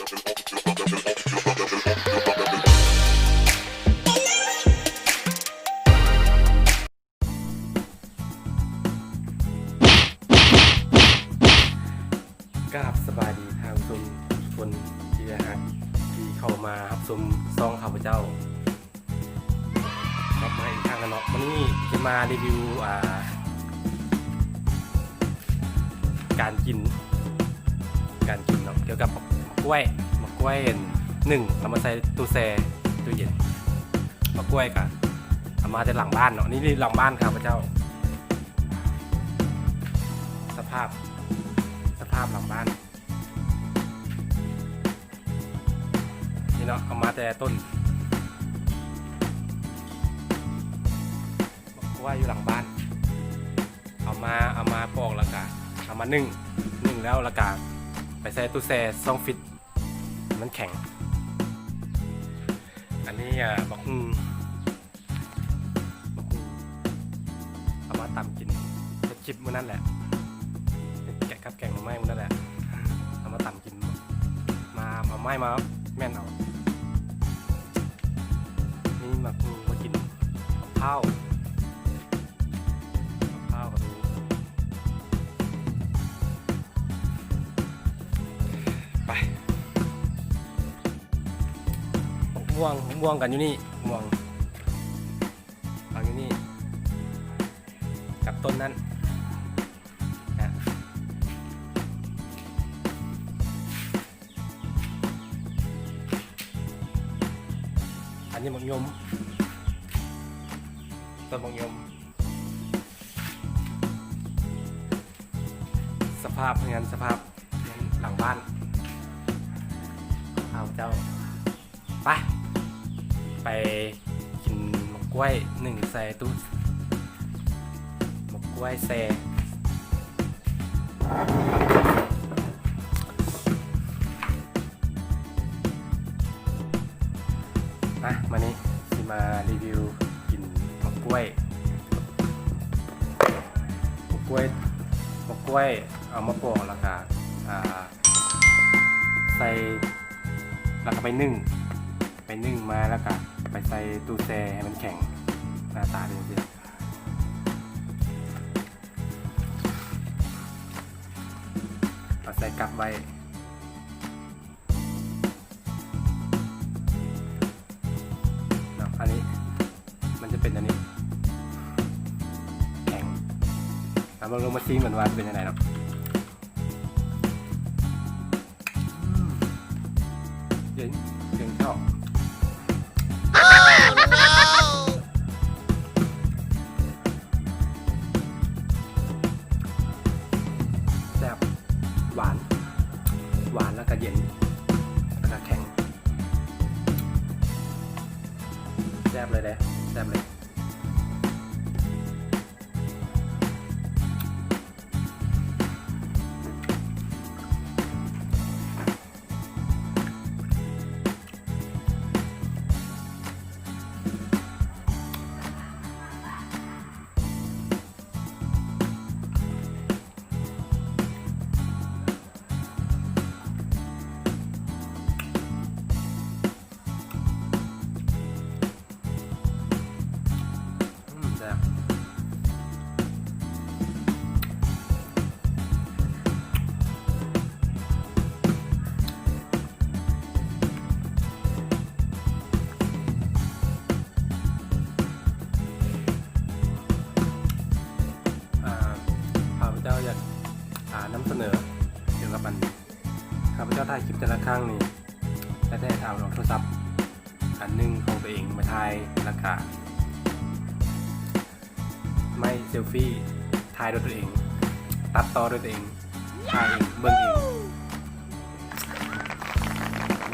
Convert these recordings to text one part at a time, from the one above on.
กราบสบายดีทางชมทุกคนที่นะฮะที่เข้ามาครับชมซองข้าพเจ้ากลับมาอีกครั้งกันเนาะวันนี้จะมารีวิวอ่า การกิน การกินเนาะเกี่ยวกับ กล้วยมะกล้วยหนึ่งเรามาใส่ตู้แช่ตู้เย็นมะกล้วยกันเอามาจากหลังบ้านเนาะนี่นี่หลังบ้านข้าพระเจ้า สภาพสภาพหลังบ้านนี่เนาะเอามาแต่ต้นบอกว่าอยู่หลังบ้าน เอามาเอามาปอกล้วก็เอามานึ่งนึ่งแล้วล้วก็ไปใส่ตู้แช่ซองฟิต มันแข็ง อันนี้อะบักฮุงบักฮุงเอามาตำกินเป็นชิปมื้อนั่นแหละแกะกับแกงมาไม้มันนั่นแหละเอามาตำกิน มามาไม้มาแม่นเอานี่มาปูมากินข้าว ม่วงม่วงกันอยู่นี่ม่วงเอาอยู่นี่ กับต้นนั้นนะอันนี้มังยมต้นมังยม สภาพงานสภาพหลังบ้านเอาเจ้า ไป ไปกินมะกล้วยหนึ่งใส่ตู้มะกล้วยแซ่อะมานี่สิมารีวิวกินมะกล้วยมะกล้วยมะกล้วยเอามาปอกแล้วก็อ่าใส่แล้วก็ไปนึ่งไปนึ่งมาแล้วก็ ไปใส่ตู้แช่ให้มันแข็งหน้าตาเป็นอย่างนี้เอาใส่กลับไว้นะอันนี้มันจะเป็นอันนี้ แข็งแล้วมาลงมาซีเหมือนว่าเป็นยังไงเนาะ เย็นแล้วก็แข็งแซ่บเลยเด้แซ่บเลย เสนอเกี่ยวกับมันข้าพเจ้าถ่ายคลิปแต่ละครั้งนี่ได้ได้เอาโทรศัพท์ อันนึงของตัวเองมาถ่ายแล้วก็ไม่เซลฟี่ถ่ายด้วยตัวเอง ตัดต่อด้วยตัวเองถ่ายเองเบิ้งเอง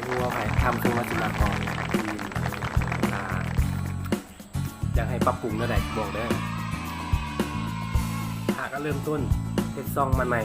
รู้ว่าใครทำคือวัฒนากรที่อ่าอยากให้ปรับปรุงเมื่อไหร่บอกได้หากก็เริ่มต้นเฮ็ดซองมาใหม่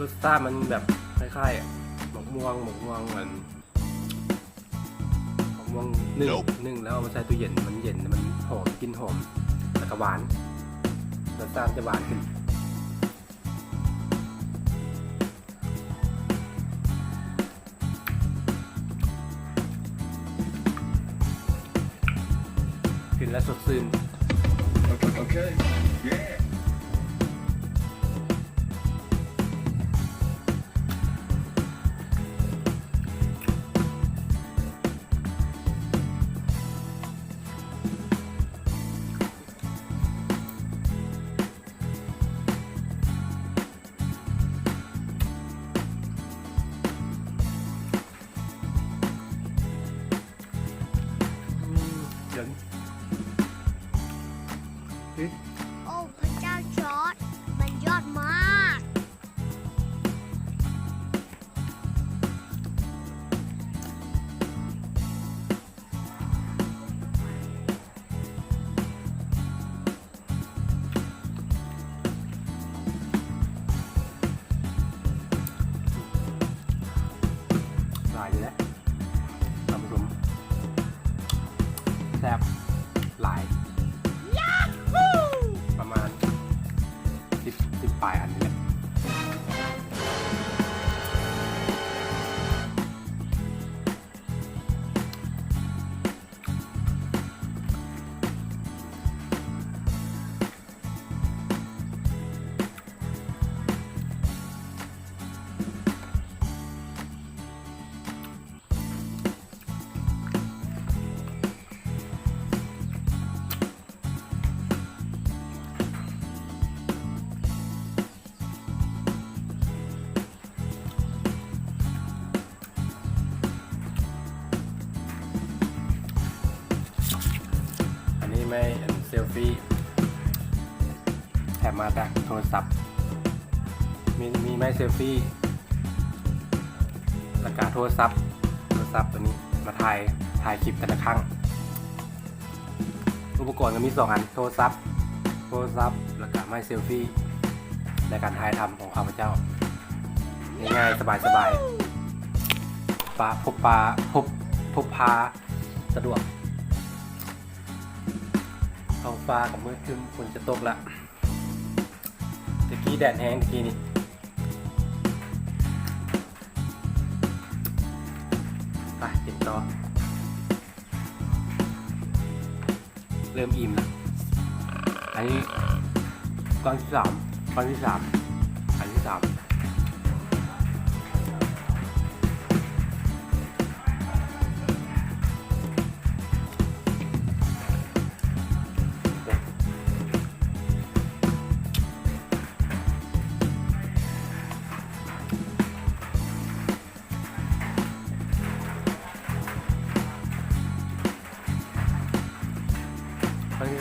รสชาติมันแบบคล้ายๆหมกม่วงหมกม่วงเหมือนหมกม่วงนึ่ง Nope นึ่งแล้วเอามาใส่ตู้เย็นมันเย็นมันหอมกลินหอมแล้วก็หวานรสชาติจะหวานขึ้นกินแล้วสดชื่น Okay. Yeah. แซ่บหลาย ประมาณสิบสิบปลายอันนี้ ไม่อันเซลฟี่แถมมาจากโทรศัพท์ มีมีไม่เซลฟี่แล้วก็โทรศัพท์โทรศัพท์ตัวนี้มาถ่ายถ่ายคลิปแต่ละครั้งอุปกรณ์ก็มีสองอันโทรศัพท์โทรศัพท์แล้วก็ไม่เซลฟี่ในการถ่ายทำของข้าพเจ้า ง่ายๆ สบายๆปลาพบปลาพบพบพาสะดวก ท้องฟ้ากับมืดคึ้มฝนจะตกละตะกี้แดดแห้งตะกี้นี่ไปเกินต่อ เริ่มอิ่มละอันนี้ก้อนที่สามก้อนที่สามอันที่สาม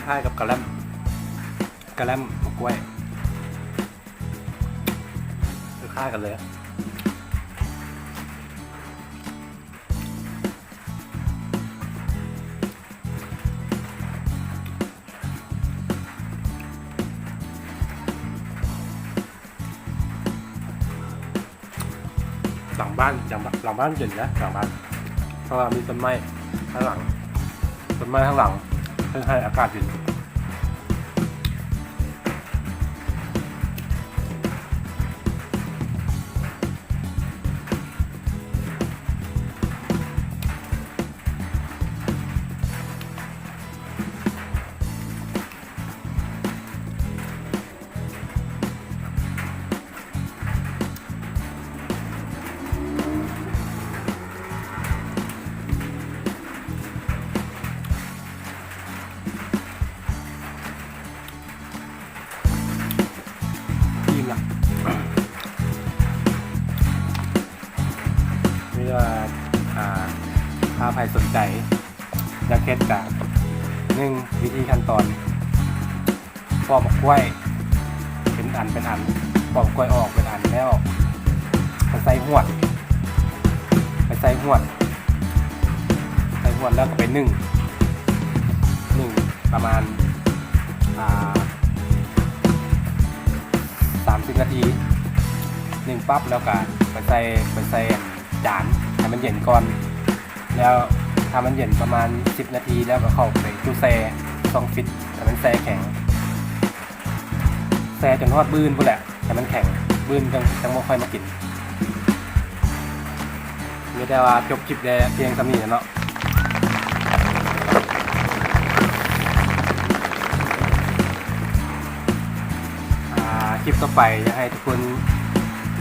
ล้ายๆกับกระแลมกระแลมกล้วยคล้ายๆกันเลยหลังบ้านหลังบ้านหลังบ้านเย็นนะหลังบ้านเพราะว่ามีต้นไม้ข้างหลังต้นไม้ข้างหลัง ให้อากาศเย็น ถ้าใครสนใจอยากเก็ตกับหนึ่งวิธีขั้นตอนปอกกล้วยเป็นอันเป็นอันปอกกล้วยออกเป็นอันแล้วไปใส่หวดไปใส่หวดใส่หวดแล้วก็ไปนึ่งนึ่งประมาณสามสิบนาทีหนึ่งปั๊บแล้วก็ไปใส่ไปใส่จานให้มันเย็นก่อน แล้ว ถ้ามันเย็นประมาณ 10 นาทีแล้วก็เข้าไปตู้แช่ต้องฟิตให้มันแช่แข็งแช่จนทอดบื้นพุ่นแหละให้มันแข็งบื้นจังจังบ่ค่อยมากินมีแต่ว่าจบคลิปได้เพียงสำนีเนาะคลิปต่อไปอยากให้ทุกคน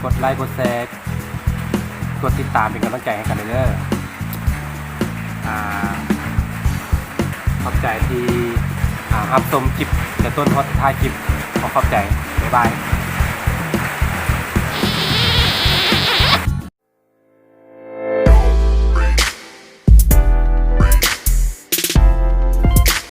กดไลค์กดแชร์กดติดตามเป็นกำลังใจให้กันเด้ออ่า ขอบใจที่อ่ารับชมคลิปแต่ต้นฮอตท้ายคลิปขอขอบใจบ๊ายบาย